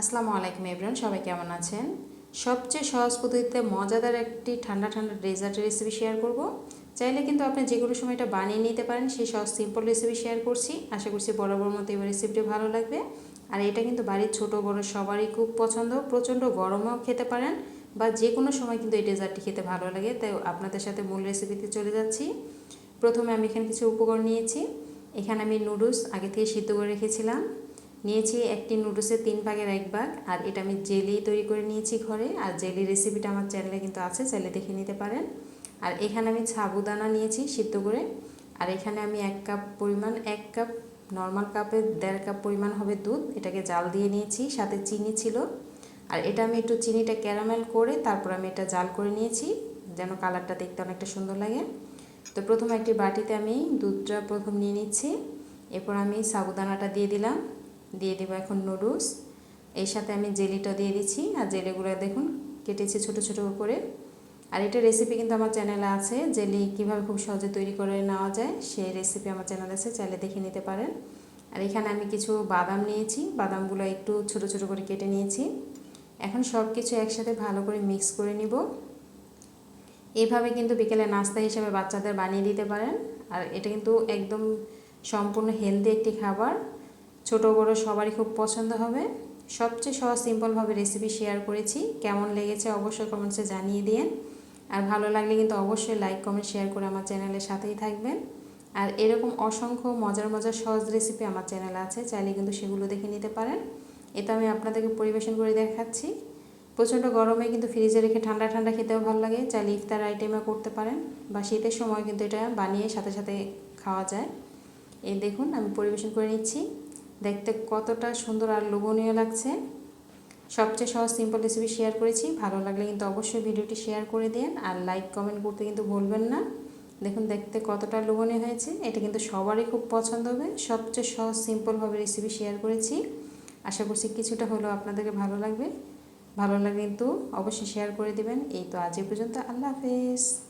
আসসালামু আলাইকুম এভরিওয়ান, সবাই কেমন আছেন? সবচেয়ে সহজ পদ্ধতিতে মজাদার একটি ঠান্ডা ঠান্ডা ডেজার্টের রেসিপি শেয়ার করব। চাইলে কিন্তু আপনি যে কোনো সময় এটা বানিয়ে নিতে পারেন, সেই সহজ সিম্পল রেসিপি শেয়ার করছি। আশা করছি বরাবর মতো এবার রেসিপিটি ভালো লাগবে। আর এটা কিন্তু বাড়ির ছোট, বড়, সবারই খুব পছন্দ। প্রচণ্ড গরমেও খেতে পারেন বা যে কোনো সময় কিন্তু এই ডেজার্টটি খেতে ভালো লাগে। তাই আপনাদের সাথে মূল রেসিপিতে চলে যাচ্ছি। প্রথমে আমি এখানে কিছু উপকরণ নিয়েছি। এখানে আমি নুডলস আগে থেকে সিদ্ধ করে রেখেছিলাম। নিয়েছি একটি নুডলসের তিন ভাগের এক ভাগ। আর এটা আমি জেলি তৈরি করে নিয়েছি ঘরে। আর জেলি রেসিপিটা আমার চ্যানেলে কিন্তু আছে, চাইলে দেখে নিতে পারেন। আর এখানে আমি সাবুদানা নিয়েছি সিদ্ধ করে। আর এখানে আমি এক কাপ পরিমাণ, এক কাপ নর্মাল কাপে দেড় কাপ পরিমাণ হবে দুধ। এটাকে জাল দিয়ে নিয়েছি, সাথে চিনি ছিল। আর এটা আমি একটু চিনিটা ক্যারামেল করে তারপর আমি এটা জাল করে নিয়েছি, যেন কালারটা দেখতে অনেকটা সুন্দর লাগে। তো প্রথমে একটি বাটিতে আমি দুধটা প্রথম নিয়ে নিচ্ছি। এরপর আমি সাবুদানাটা দিয়ে দিলাম। দিয়ে দেবো এখন নুডলস এর সাথে আমি জেলিটা দিয়ে দিচ্ছি, আর জেলিগুলো দেখুন কেটেছি ছোট ছোট করে। আর এটা রেসিপি কিন্তু আমার চ্যানেলে আছে, জেলি কীভাবে খুব সহজে তৈরি করে নেওয়া যায়, সেই রেসিপি আমার চ্যানেলে আছে, চাইলে দেখে নিতে পারেন। আর এখানে আমি কিছু বাদাম নিয়েছি, বাদামগুলো একটু ছোট ছোট করে কেটে নিয়েছি। এখন সব কিছু একসাথে ভালো করে মিক্স করে নিব। এইভাবে কিন্তু বিকেলে নাস্তা হিসেবে বাচ্চাদের বানিয়ে দিতে পারেন। আর এটা কিন্তু একদম সম্পূর্ণ হেলদি একটি খাবার। ছোট বড় সবারই খুব পছন্দ হবে। সবচেয়ে সহজ সিম্পলভাবে রেসিপি শেয়ার করেছি। কেমন লেগেছে অবশ্যই কমেন্টসে জানিয়ে দিন আর ভালো লাগলে কিন্তু অবশ্যই লাইক কমেন্ট শেয়ার করে আমার চ্যানেলের সাথেই থাকবেন। আর এরকম অসংখ্য মজার মজার সহজ রেসিপি আমার চ্যানেলে আছে, চাইলে কিন্তু সেগুলো দেখে নিতে পারেন। এটা আমি আপনাদেরকে পরিবেশন করে দেখাচ্ছি। প্রচণ্ড গরমে কিন্তু ফ্রিজে রেখে ঠান্ডা ঠান্ডা খেতেও ভালো লাগে। চাইলে ইফতার আইটেমে করতে পারেন। বা শীতের সময় কিন্তু এটা বানিয়ে সাথে সাথে খাওয়া যায়। এই দেখুন, আমি পরিবেশন করে নিচ্ছি। দেখতে কতটা সুন্দর আর লোভনীয় লাগছে। সবচেয়ে সহজ সিম্পল রেসিপি শেয়ার করেছি। ভালো লাগলে কিন্তু অবশ্যই ভিডিওটি শেয়ার করে দেন আর লাইক কমেন্ট করতে কিন্তু ভুলবেন না। দেখুন, দেখতে কতটা লোভনীয় হয়েছে, এটা কিন্তু সবারই খুব পছন্দ হবে। সবচেয়ে সহজ সিম্পলভাবে রেসিপি শেয়ার করেছি। আশা করছি কিছুটা হলেও আপনাদেরকে ভালো লাগবে। ভালো লাগলে কিন্তু অবশ্যই শেয়ার করে দিবেন। এই তো আজ পর্যন্ত। আল্লাহ হাফেজ।